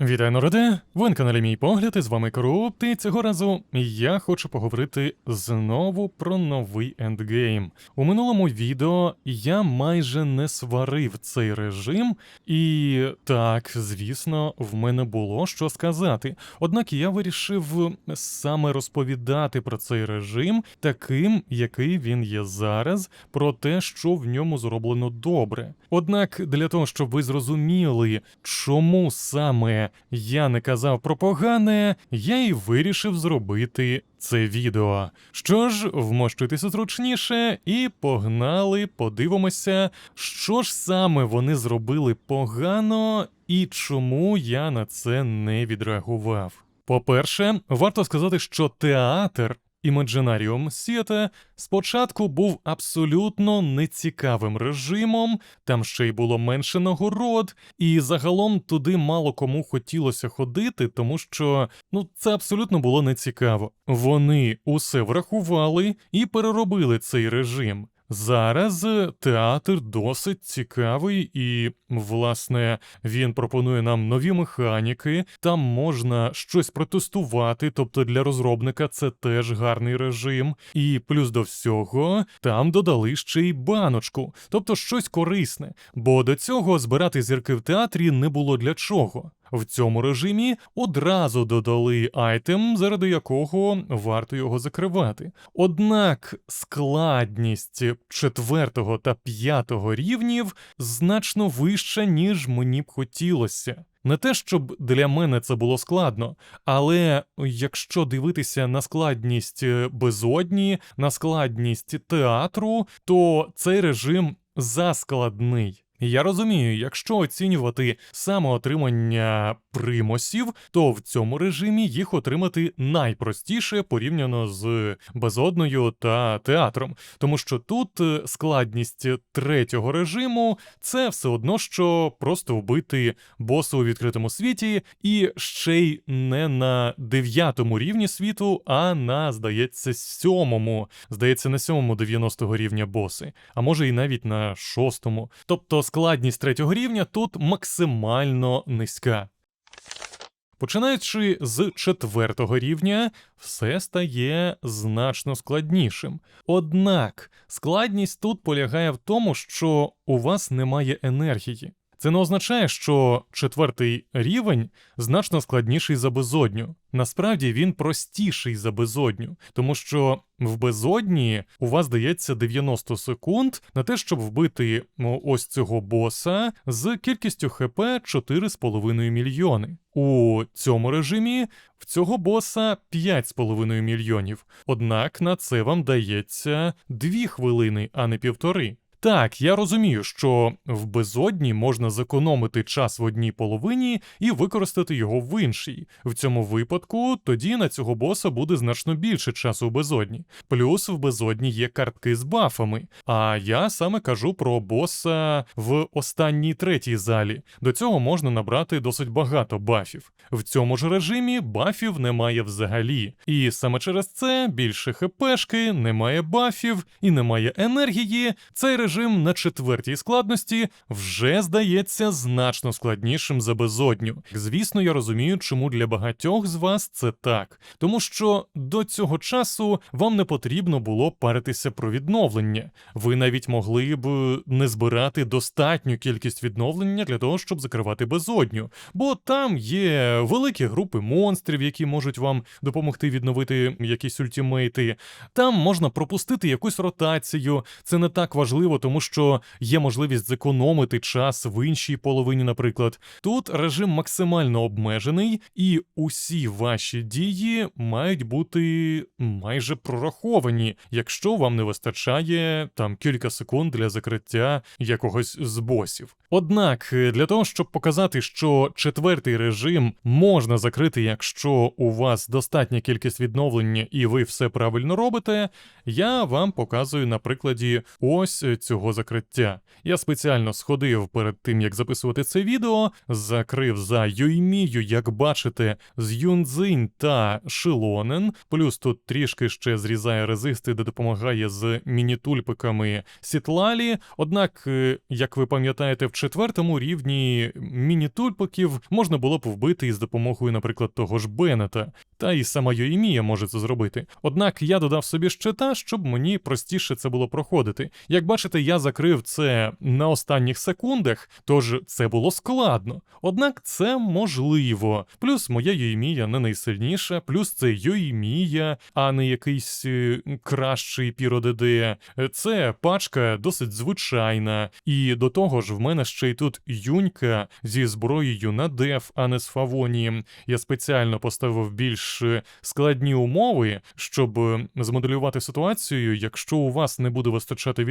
Вітаю народи! Ви на каналі Мій Погляд, і з вами Корупт, і цього разу я хочу поговорити знову про новий ендгейм. У минулому відео я майже не сварив цей режим, і так, звісно, в мене було що сказати. Однак я вирішив саме розповідати про цей режим таким, який він є зараз, про те, що в ньому зроблено добре. Однак для того, щоб ви зрозуміли, чому саме я не казав про погане, я і вирішив зробити це відео. Що ж, вмощуйтеся зручніше і погнали, подивимося, що ж саме вони зробили погано і чому я на це не відреагував. По-перше, варто сказати, що театр Imaginarium сіта спочатку був абсолютно нецікавим режимом, там ще й було менше нагород, і загалом туди мало кому хотілося ходити, тому що ну це абсолютно було нецікаво. Вони усе врахували і переробили цей режим. Зараз е, театр досить цікавий, і, власне, він пропонує нам нові механіки. Там можна щось протестувати, тобто для розробника це теж гарний режим. І плюс до всього, там додали ще й баночку, тобто щось корисне. Бо до цього збирати зірки в театрі не було для чого. В цьому режимі одразу додали айтем, заради якого варто його закривати. Однак складність четвертого та п'ятого рівнів значно вища, ніж мені б хотілося. Не те, щоб для мене це було складно, але якщо дивитися на складність безодні, на складність театру, то цей режим заскладний. Я розумію, якщо оцінювати саме отримання примусів, то в цьому режимі їх отримати найпростіше порівняно з безодною та театром, тому що тут е, складність третього режиму це все одно, що просто вбити боса у відкритому світі, і ще й не на дев'ятому рівні світу, а на, здається, сьомому, здається, на сьомому 90-го рівня боси, а може і навіть на шостому. Тобто складність третього рівня тут максимально низька. Починаючи з четвертого рівня, все стає значно складнішим. Однак складність тут полягає в тому, що у вас немає енергії. Це не означає, що четвертий рівень значно складніший за безодню. Насправді він простіший за безодню, тому що в безодні у вас дається 90 секунд на те, щоб вбити ось цього боса з кількістю ХП 4,5 мільйони. У цьому режимі в цього боса 5,5 мільйонів. Однак на це вам дається 2 хвилини, а не півтори. Так, я розумію, що в безодні можна зекономити час в одній половині і використати його в іншій. В цьому випадку тоді на цього боса буде значно більше часу в безодні. Плюс в безодні є картки з бафами. А я саме кажу про боса в останній третій залі. До цього можна набрати досить багато бафів. В цьому ж режимі бафів немає взагалі. І саме через це більше хпшки, немає бафів і немає енергії. Цей режим на четвертій складності вже здається значно складнішим за безодню. Звісно, я розумію, чому для багатьох з вас це так, тому що до цього часу вам не потрібно було паритися про відновлення. Ви навіть могли б не збирати достатню кількість відновлення для того, щоб закривати безодню, бо там є великі групи монстрів, які можуть вам допомогти відновити якісь ультимейти. Там можна пропустити якусь ротацію. Це не так важливо, тому що є можливість зекономити час в іншій половині, наприклад. Тут режим максимально обмежений, і усі ваші дії мають бути майже прораховані, якщо вам не вистачає там кілька секунд для закриття якогось з босів. Однак, для того, щоб показати, що четвертий режим можна закрити, якщо у вас достатня кількість відновлення і ви все правильно робите, я вам показую на прикладі ось цього закриття. Я спеціально сходив перед тим, як записувати це відео, закрив за Юймію, як бачите, з Юнзинь та Шилонен, плюс тут трішки ще зрізає резисти, де допомагає з мінітульпиками Сітлалі. Однак, е, як ви пам'ятаєте, в четвертому рівні мінітульпиків можна було б вбити із допомогою, наприклад, того ж Беннета. Та і сама Йоїмія може це зробити. Однак я додав собі щита, щоб мені простіше це було проходити. Як бачите, я закрив це на останніх секундах, тож це було складно. Однак це можливо. Плюс моя Йоїмія не найсильніша, плюс це Йоїмія, а не якийсь е, кращий піродд. Це пачка досить звичайна. І до того ж, в мене ще й тут юнька зі зброєю на деф, а не з фавоні. Я спеціально поставив більш е, складні умови, щоб е, змоделювати ситуацію, якщо у вас не буде вистачати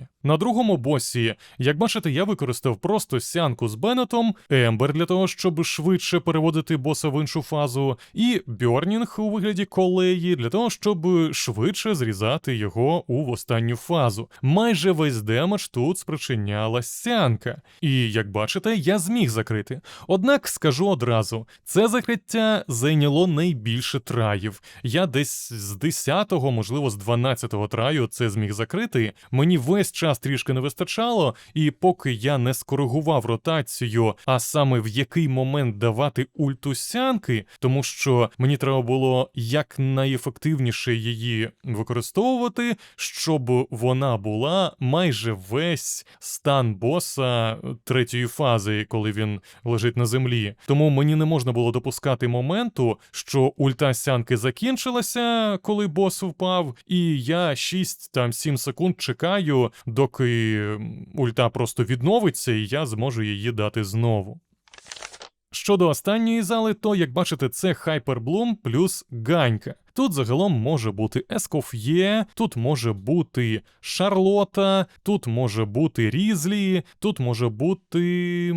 відновлення. На другому босі, як бачите, я використав просто сянку з Беннетом, Ембер для того, щоб швидше переводити боса в іншу фазу, і Бьорнінг у вигляді колеї для того, щоб швидше зрізати його у останню фазу. Майже весь демедж тут спричиняла сянка. І як бачите, я зміг закрити. Однак скажу одразу, це закриття зайняло найбільше траїв. Я десь з 10-го, можливо, з 12-го траю це зміг закрити. Мені весь час трішки не вистачало, і поки я не скоригував ротацію, а саме в який момент давати ульту сянки, тому що мені треба було якнайефективніше її використовувати, щоб вона була майже весь стан боса третьої фази, коли він лежить на землі. Тому мені не можна було допускати моменту, що ульта сянки закінчилася, коли бос впав, і я 6 там 7 секунд чекаю, доки ульта просто відновиться, і я зможу її дати знову. Щодо останньої зали, то як бачите, це Хайперблум плюс Ганька. Тут загалом може бути Ескоф'є, тут може бути Шарлота, тут може бути Різлі, тут може бути.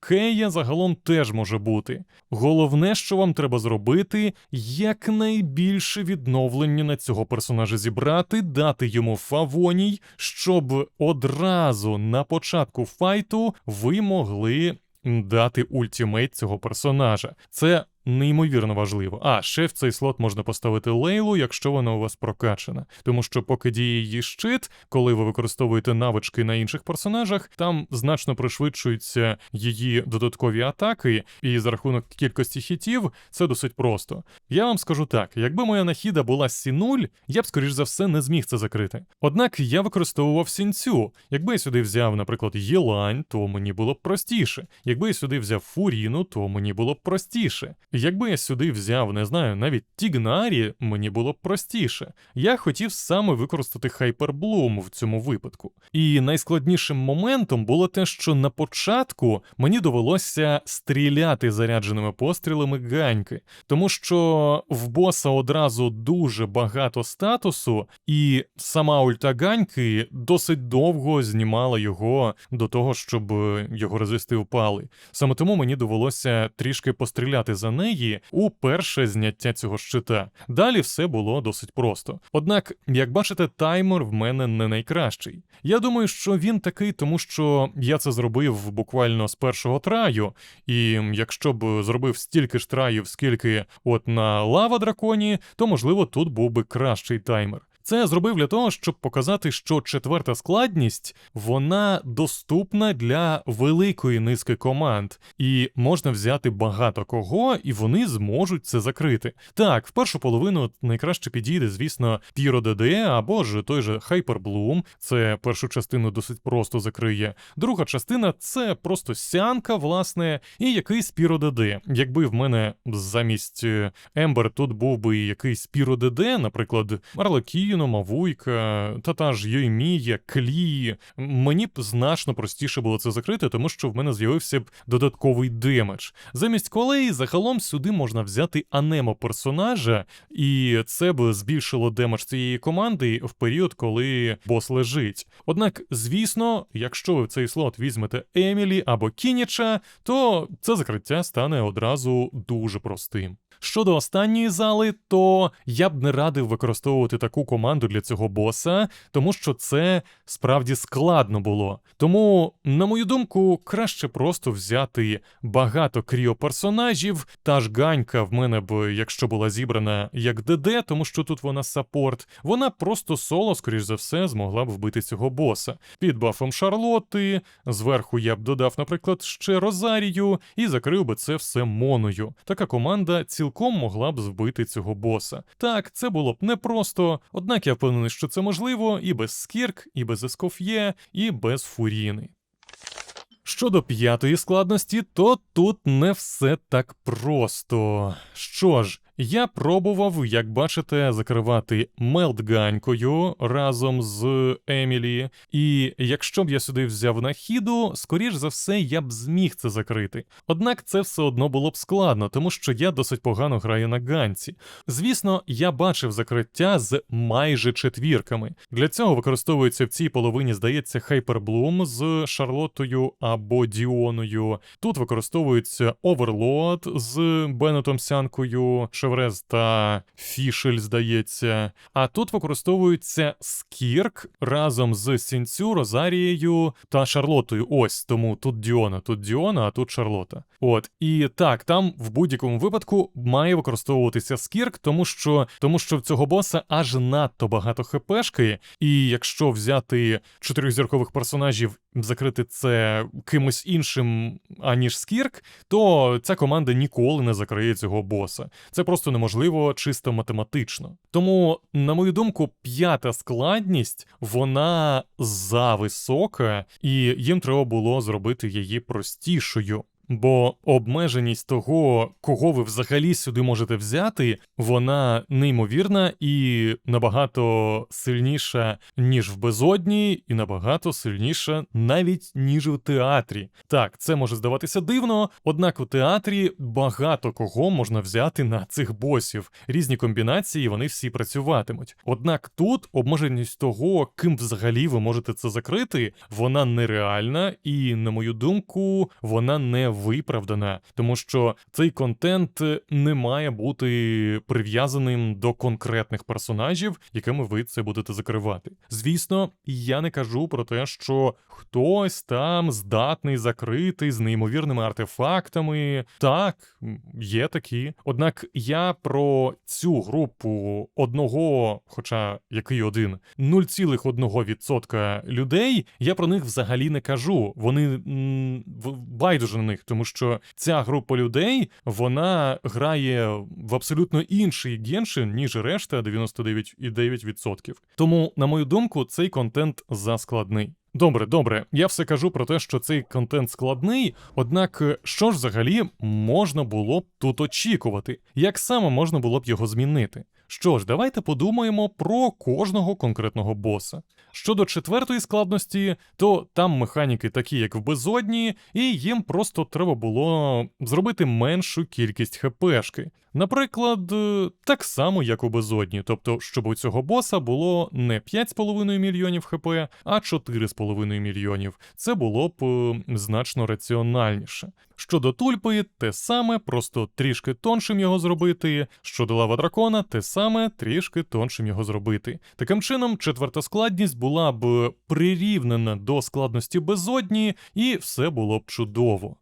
Кея загалом теж може бути. Головне, що вам треба зробити, якнайбільше відновлення на цього персонажа зібрати, дати йому фавоній, щоб одразу на початку файту ви могли дати ультімейт цього персонажа. Це неймовірно важливо. А ще в цей слот можна поставити лейлу, якщо вона у вас прокачана. Тому що, поки діє її щит, коли ви використовуєте навички на інших персонажах, там значно пришвидшуються її додаткові атаки, і за рахунок кількості хітів це досить просто. Я вам скажу так: якби моя нахіда була Сі-0, я б, скоріш за все, не зміг це закрити. Однак я використовував сінцю. Якби я сюди взяв, наприклад, Єлань, то мені було б простіше. Якби я сюди взяв Фуріну, то мені було б простіше. Якби я сюди взяв, не знаю, навіть Тігнарі, мені було б простіше. Я хотів саме використати Хайперблум в цьому випадку. І найскладнішим моментом було те, що на початку мені довелося стріляти зарядженими пострілами ганьки, тому що в боса одразу дуже багато статусу, і сама ульта ганьки досить довго знімала його до того, щоб його резисти впали. Саме тому мені довелося трішки постріляти за неї у перше зняття цього щита. Далі все було досить просто. Однак, як бачите, таймер в мене не найкращий. Я думаю, що він такий, тому що я це зробив буквально з першого траю, і якщо б зробив стільки ж траїв, скільки от на лава драконі, то можливо тут був би кращий таймер. Це зробив для того, щоб показати, що четверта складність вона доступна для великої низки команд, і можна взяти багато кого, і вони зможуть це закрити. Так, в першу половину найкраще підійде, звісно, Pyro DD або ж той же Hyperbloom, Це першу частину досить просто закриє. Друга частина це просто сянка, власне, і якийсь Pyro DD. Якби в мене замість Ембер тут був би якийсь Pyro DD, наприклад, Арлекі. Кіно, Мавуйка, та та ж Йоймія, Клі. Мені б значно простіше було це закрити, тому що в мене з'явився б додатковий демедж. Замість колеї загалом сюди можна взяти анемо персонажа, і це б збільшило демедж цієї команди в період, коли бос лежить. Однак, звісно, якщо ви в цей слот візьмете Емілі або Кініча, то це закриття стане одразу дуже простим. Щодо останньої зали, то я б не радив використовувати таку команду для цього боса, тому що це справді складно було. Тому, на мою думку, краще просто взяти багато кріоперсонажів. Та ж ганька в мене б, якщо була зібрана як ДД, тому що тут вона саппорт, вона просто соло, скоріш за все, змогла б вбити цього боса. Під бафом Шарлотти, зверху я б додав, наприклад, ще Розарію і закрив би це все моною. Така команда цілком могла б збити цього боса. Так, це було б непросто, однак я впевнений, що це можливо і без скірк, і без ескоф'є, і без фуріни. Щодо п'ятої складності, то тут не все так просто. Що ж, я пробував, як бачите, закривати мелтганькою разом з Емілі, і якщо б я сюди взяв нахіду, скоріш за все, я б зміг це закрити. Однак це все одно було б складно, тому що я досить погано граю на ганці. Звісно, я бачив закриття з майже четвірками. Для цього використовується в цій половині, здається, Хайперблум з Шарлоттою або Діоною. Тут використовується Оверлот з Беннетом Сянкою. Шеврез та Фішель, здається. А тут використовується Скірк разом з Сінцю, Розарією та Шарлотою. Ось тому тут Діона, тут Діона, а тут Шарлота. От і так, там в будь-якому випадку має використовуватися Скірк, тому що тому що в цього боса аж надто багато хпшки, і якщо взяти чотирьохзіркових персонажів. Закрити це кимось іншим, аніж Скірк, то ця команда ніколи не закриє цього боса. Це просто неможливо чисто математично. Тому, на мою думку, п'ята складність вона зависока, і їм треба було зробити її простішою. Бо обмеженість того, кого ви взагалі сюди можете взяти, вона неймовірна і набагато сильніша, ніж в безодні, і набагато сильніша навіть ніж у театрі. Так, це може здаватися дивно, однак у театрі багато кого можна взяти на цих босів. Різні комбінації, вони всі працюватимуть. Однак тут обмеженість того, ким взагалі ви можете це закрити, вона нереальна, і, на мою думку, вона не виправдана, тому що цей контент не має бути прив'язаним до конкретних персонажів, якими ви це будете закривати. Звісно, я не кажу про те, що хтось там здатний закрити з неймовірними артефактами. Так, є такі. Однак я про цю групу одного, хоча який один, 0,1% людей, я про них взагалі не кажу. Вони м, байдуже на них, тому що ця група людей вона грає в абсолютно інший геншин, ніж решта 99,9%. Тому, на мою думку, цей контент заскладний. Добре, добре, я все кажу про те, що цей контент складний, однак що ж взагалі можна було б тут очікувати, як саме можна було б його змінити? Що ж, давайте подумаємо про кожного конкретного боса. Щодо четвертої складності, то там механіки такі, як в безодні, і їм просто треба було зробити меншу кількість хпшки. Наприклад, е, так само, як у безодні, тобто, щоб у цього боса було не 5,5 мільйонів хп, а 4,5 мільйонів. Це було б е, значно раціональніше. Щодо тульпи, те саме, просто трішки тоншим його зробити. Щодо лава дракона, те саме трішки тоншим його зробити. Таким чином, четверта складність була б прирівнена до складності безодні, і все було б чудово.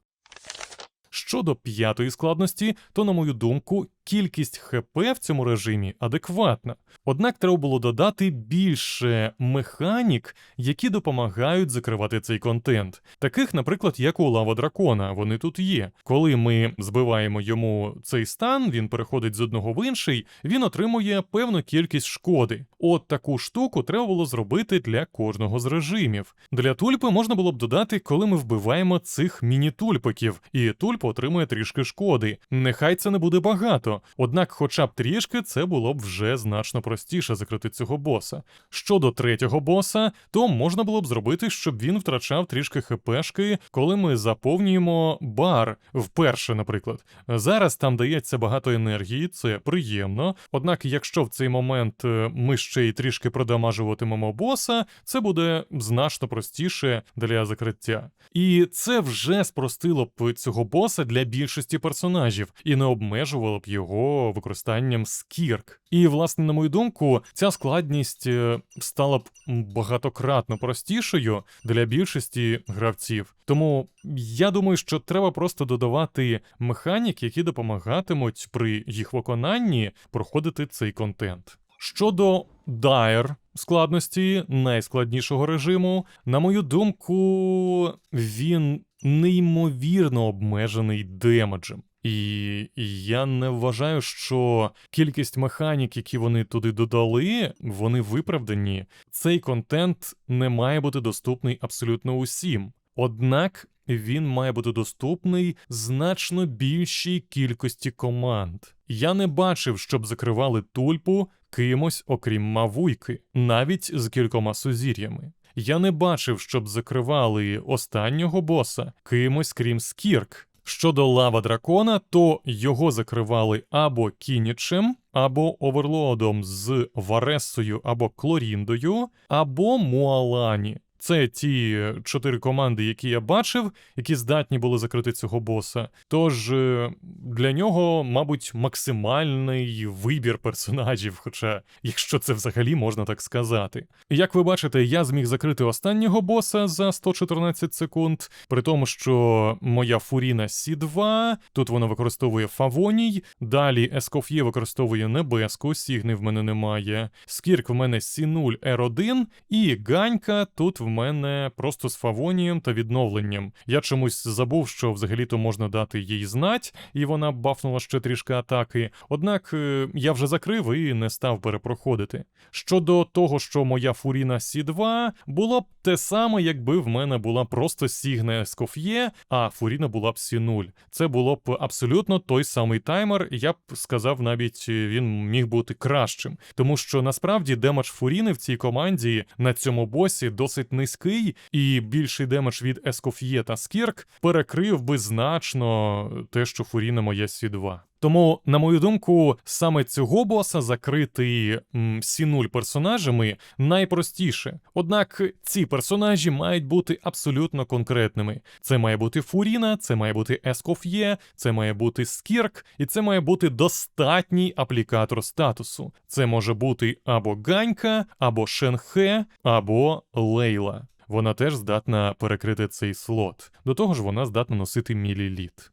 Щодо п'ятої складності, то, на мою думку, кількість ХП в цьому режимі адекватна. Однак треба було додати більше механік, які допомагають закривати цей контент. Таких, наприклад, як у лава дракона, вони тут є. Коли ми збиваємо йому цей стан, він переходить з одного в інший, він отримує певну кількість шкоди. От таку штуку треба було зробити для кожного з режимів. Для тульпи можна було б додати, коли ми вбиваємо цих міні-тульпиків, і тульпа отримує трішки шкоди. Нехай це не буде багато. Однак, хоча б трішки, це було б вже значно простіше закрити цього боса. Щодо третього боса, то можна було б зробити, щоб він втрачав трішки хпшки, коли ми заповнюємо бар вперше, наприклад. Зараз там дається багато енергії, це приємно. Однак, якщо в цей момент е, ми ще й трішки продамажуватимемо боса, це буде значно простіше для закриття. І це вже спростило б цього боса для більшості персонажів і не обмежувало б його його використанням скірк. І, власне, на мою думку, ця складність е, стала б багатократно простішою для більшості гравців. Тому я думаю, що треба просто додавати механік, які допомагатимуть при їх виконанні проходити цей контент. Щодо Dire складності найскладнішого режиму, на мою думку, він неймовірно обмежений демеджем. І я не вважаю, що кількість механік, які вони туди додали, вони виправдані. Цей контент не має бути доступний абсолютно усім. Однак він має бути доступний значно більшій кількості команд. Я не бачив, щоб закривали тульпу кимось, окрім Мавуйки, навіть з кількома сузір'ями. Я не бачив, щоб закривали останнього боса кимось, крім Скірк. Щодо лава дракона, то його закривали або Кінічем, або оверлодом з Варесою або Клоріндою, або Муалані. Це ті чотири команди, які я бачив, які здатні були закрити цього боса. Тож е, для нього, мабуть, максимальний вибір персонажів, хоча, якщо це взагалі можна так сказати. Як ви бачите, я зміг закрити останнього боса за 114 секунд, при тому, що моя Фуріна Сі2, тут вона використовує Фавоній, далі Ескоф'є використовує Небеску, Сігни в мене немає, Скірк в мене Сі0 R1, і Ганька тут в мене просто з фавонієм та відновленням. Я чомусь забув, що взагалі-то можна дати їй знать, і вона бафнула ще трішки атаки. Однак е, я вже закрив і не став перепроходити. Щодо того, що моя Фуріна Сі2 було б те саме, якби в мене була просто Сігне Скоф'є, а Фуріна була б Сі0. Це було б абсолютно той самий таймер, я б сказав, навіть е, він міг бути кращим. Тому що насправді демедж Фуріни в цій команді на цьому босі досить низький, і більший демедж від Ескоф'є та Скірк перекрив би значно те, що Фуріна моя Сі2. Тому, на мою думку, саме цього боса закрити Сі-0 персонажами найпростіше. Однак ці персонажі мають бути абсолютно конкретними. Це має бути Фуріна, це має бути Ескоф'є, це має бути Скірк, і це має бути достатній аплікатор статусу. Це може бути або Ганька, або Шенхе, або Лейла. Вона теж здатна перекрити цей слот. До того ж, вона здатна носити міліліт.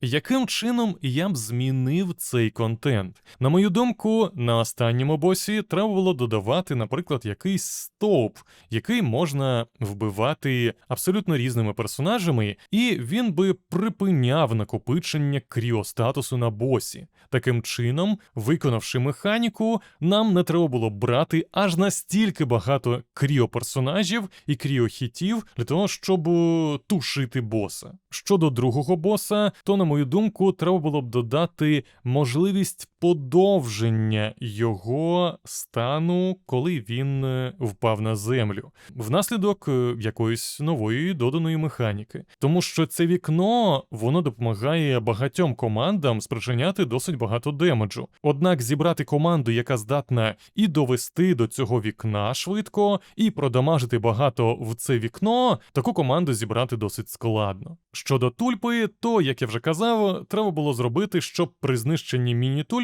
Яким чином я б змінив цей контент? На мою думку, на останньому босі треба було додавати, наприклад, якийсь стовп, який можна вбивати абсолютно різними персонажами, і він би припиняв накопичення кріостатусу на босі. Таким чином, виконавши механіку, нам не треба було брати аж настільки багато кріоперсонажів і кріохітів для того, щоб тушити боса. Щодо другого боса, то на мою думку, треба було б додати можливість подовження його стану, коли він е, впав на землю, внаслідок е, якоїсь нової доданої механіки. Тому що це вікно воно допомагає багатьом командам спричиняти досить багато демеджу. Однак зібрати команду, яка здатна і довести до цього вікна швидко, і продамажити багато в це вікно, таку команду зібрати досить складно. Щодо тульпи, то як я вже казав треба було зробити, щоб при знищенні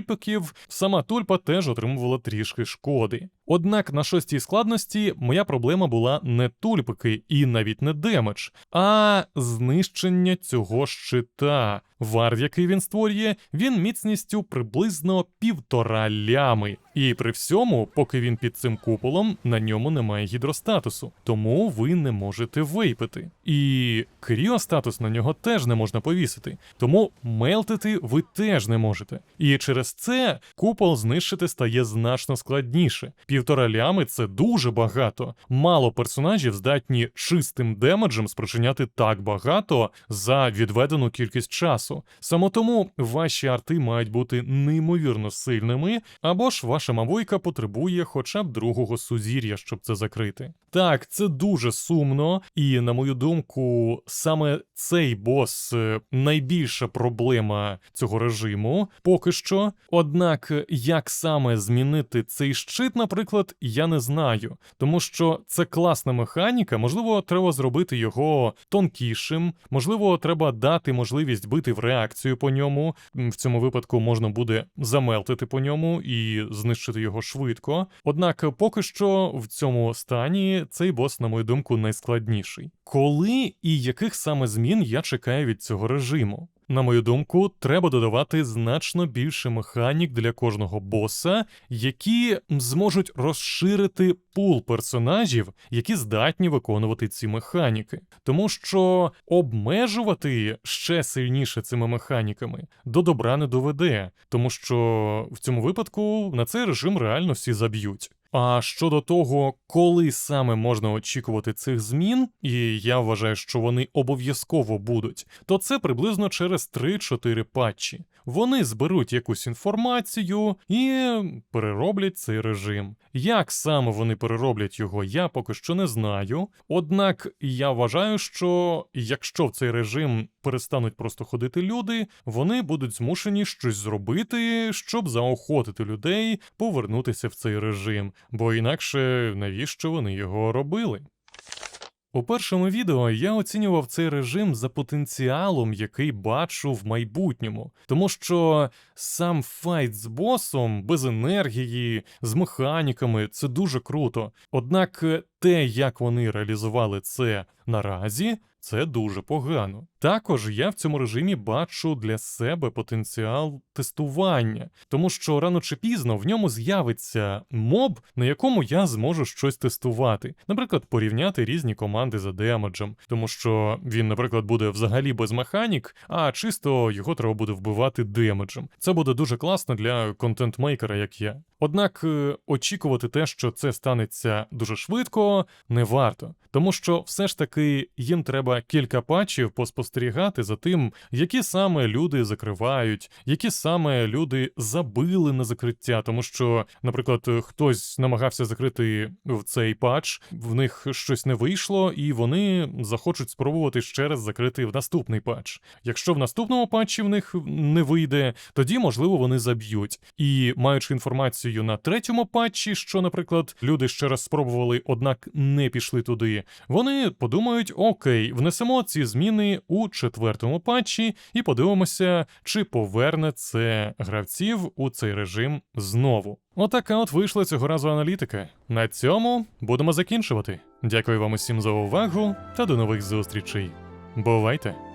міні-тульпиків сама тульпа теж отримувала трішки шкоди. Однак на шостій складності моя проблема була не тульпики і навіть не демедж, а знищення цього щита. Вар, який він створює, він міцністю приблизно півтора лями. І при всьому, поки він під цим куполом, на ньому немає гідростатусу, тому ви не можете вейпити. І кріостатус на нього теж не можна повісити, тому мелтити ви теж не можете. І через це купол знищити стає значно складніше. Півтора лями це дуже багато. Мало персонажів здатні чистим демеджем спричиняти так багато за відведену кількість часу. Саме тому ваші арти мають бути неймовірно сильними, або ж ваша мавойка потребує хоча б другого сузір'я, щоб це закрити. Так, це дуже сумно, і на мою думку, саме цей бос е, найбільша проблема цього режиму поки що, Однак, як саме змінити цей щит, наприклад, я не знаю, тому що це класна механіка. Можливо, треба зробити його тонкішим, можливо, треба дати можливість бити в реакцію по ньому. В цьому випадку можна буде замелтити по ньому і знищити його швидко. Однак, поки що в цьому стані цей бос, на мою думку, найскладніший. Коли і яких саме змін я чекаю від цього режиму? На мою думку, треба додавати значно більше механік для кожного боса, які зможуть розширити пул персонажів, які здатні виконувати ці механіки. Тому що обмежувати ще сильніше цими механіками до добра не доведе, тому що в цьому випадку на цей режим реально всі заб'ють. А щодо того, коли саме можна очікувати цих змін, і я вважаю, що вони обов'язково будуть, то це приблизно через 3-4 патчі. Вони зберуть якусь інформацію і перероблять цей режим. Як саме вони перероблять його, я поки що не знаю. Однак я вважаю, що якщо в цей режим перестануть просто ходити люди, вони будуть змушені щось зробити, щоб заохотити людей повернутися в цей режим, бо інакше навіщо вони його робили? У першому відео я оцінював цей режим за потенціалом, який бачу в майбутньому, тому що сам файт з босом без енергії, з механіками це дуже круто. Однак те, як вони реалізували це наразі, це дуже погано. Також я в цьому режимі бачу для себе потенціал тестування, тому що рано чи пізно в ньому з'явиться моб, на якому я зможу щось тестувати, наприклад, порівняти різні команди за демеджем, тому що він, наприклад, буде взагалі без механік, а чисто його треба буде вбивати демеджем. Це буде дуже класно для контент-мейкера, як я. Однак е, очікувати те, що це станеться дуже швидко, не варто, тому що все ж таки їм треба кілька патчів поспостерігати за тим, які саме люди закривають, які саме люди забили на закриття, тому що, наприклад, хтось намагався закрити в цей патч, в них щось не вийшло, і вони захочуть спробувати ще раз закрити в наступний патч. Якщо в наступному патчі в них не вийде, тоді можливо вони заб'ють. І маючи інформацію на третьому патчі, що, наприклад, люди ще раз спробували, однак не пішли туди, вони подумають: окей, внесемо ці зміни у четвертому патчі і подивимося, чи поверне це гравців у цей режим знову. Отака от вийшла цього разу аналітика. На цьому будемо закінчувати. Дякую вам усім за увагу та до нових зустрічей. Бувайте!